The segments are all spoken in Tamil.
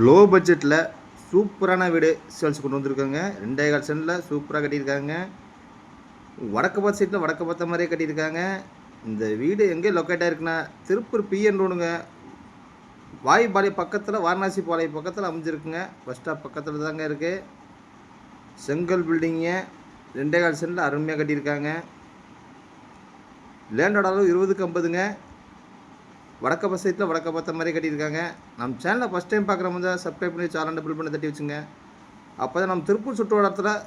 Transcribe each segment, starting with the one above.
லோ பட்ஜெட்டில் சூப்பரான வீடு சேல்ஸ் கொண்டு வந்திருக்காங்க. ரெண்டே கால் சென்டில் சூப்பராக கட்டியிருக்காங்க. வடக்கு பார்த்த சைட்டில் வடக்கு பார்த்த மாதிரியே கட்டியிருக்காங்க. இந்த வீடு எங்கே லொக்கேட் ஆகிருக்குன்னா திருப்பூர் பிஎன் ரோடுங்க. வாய்பாளையம் பக்கத்தில் வாரணாசி பாளையம் பக்கத்தில் அமைஞ்சிருக்குங்க. பஸ் ஸ்டாப் பக்கத்தில் தாங்க இருக்குது செங்கல் பில்டிங்கு ரெண்டே கால் சென்டில் அருமையாக கட்டியிருக்காங்க. லேண்டோட அளவு இருபதுக்கு ஐம்பதுங்க. வடக்க பசத்தில் சைட்டில் வடக்க பார்த்த மாதிரி கட்டியிருக்காங்க. நம்ம சேனலை ஃபஸ்ட் டைம் பார்க்குறவங்க தான் சப்ஸ்கிரைப் பண்ணி சேனல் பில் பண்ணி தட்டி வச்சுங்க. அப்போ தான் நம்ம திருப்பூர் சுற்று வட்டாரத்தில்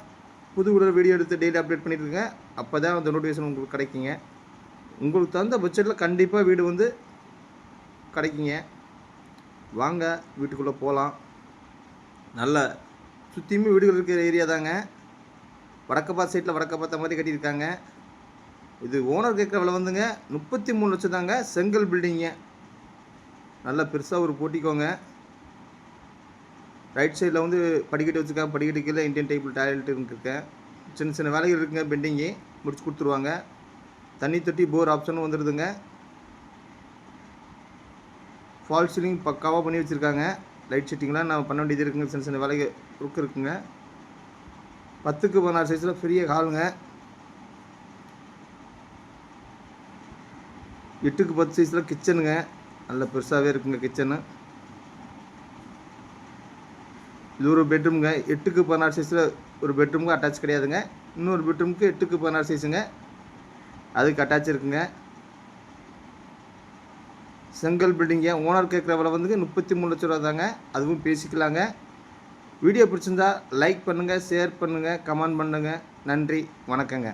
புது உடல் வீடியோ எடுத்து டெய்லி அப்டேட் பண்ணிட்டு அப்போ தான் அந்த நோட்டிஃபிகேஷன் உங்களுக்கு கிடைக்குங்க. உங்களுக்கு தகுந்த பட்ஜெட்டில் கண்டிப்பாக வீடு வந்து கிடைக்குங்க. வாங்க வீட்டுக்குள்ளே போகலாம் நல்ல சுற்றியுமே வீடுகள் இருக்கிற ஏரியா தாங்க. வடக்க பார்த்த சைட்டில் வடக்க பார்த்த மாதிரி கட்டியிருக்காங்க. இது ஓனர் கேட்குற விலை வந்துங்க முப்பத்தி மூணு லட்சம் தாங்க. செங்கல் பில்டிங்க நல்லா பெருசாக ஒரு போட்டிக்கோங்க. ரைட் சைடில் வந்து படிக்கட்டு வச்சுருக்கேன் படிக்கட்டு கீழே இந்தியன் டைப்பில் டாய்லெட் இருக்கேன் சின்ன சின்ன வேலைகள் இருக்குங்க. பெண்டிங்கு முடிச்சு கொடுத்துருவாங்க. தண்ணி தொட்டி போர் ஆப்ஷனும் வந்துடுதுங்க ஃபால் சீலிங் பக்காவாக பண்ணி வச்சுருக்காங்க. லைட் செட்டிங்லாம் நான் பண்ண வேண்டியது இருக்குங்க. சின்ன சின்ன வேலைகள் ஒர்க் இருக்குங்க. பத்துக்கு பதினாறு சைஸில் ஃப்ரீயாக ஹாலுங்க எட்டுக்கு பத்து சைஸில் கிச்சனுங்க நல்ல பெருசாகவே இருக்குங்க கிச்சனு இது ஒரு பெட்ரூம்ங்க எட்டுக்கு பதினாறு சைஸில் ஒரு பெட்ரூமுக்கு அட்டாச் கிடையாதுங்க. இன்னொரு பெட்ரூமுக்கு எட்டுக்கு பதினாறு சைஸுங்க அதுக்கு அட்டாச் இருக்குங்க. செங்கல் பில்டிங்க ஓனர் கேட்குற விலை வந்துங்க முப்பத்தி மூணு லட்ச ரூபா தாங்க. அதுவும் பேசிக்கலாங்க. வீடியோ பிடிச்சிருந்தா லைக் பண்ணுங்கள் ஷேர் பண்ணுங்கள் கமெண்ட் பண்ணுங்கள் நன்றி வணக்கங்க.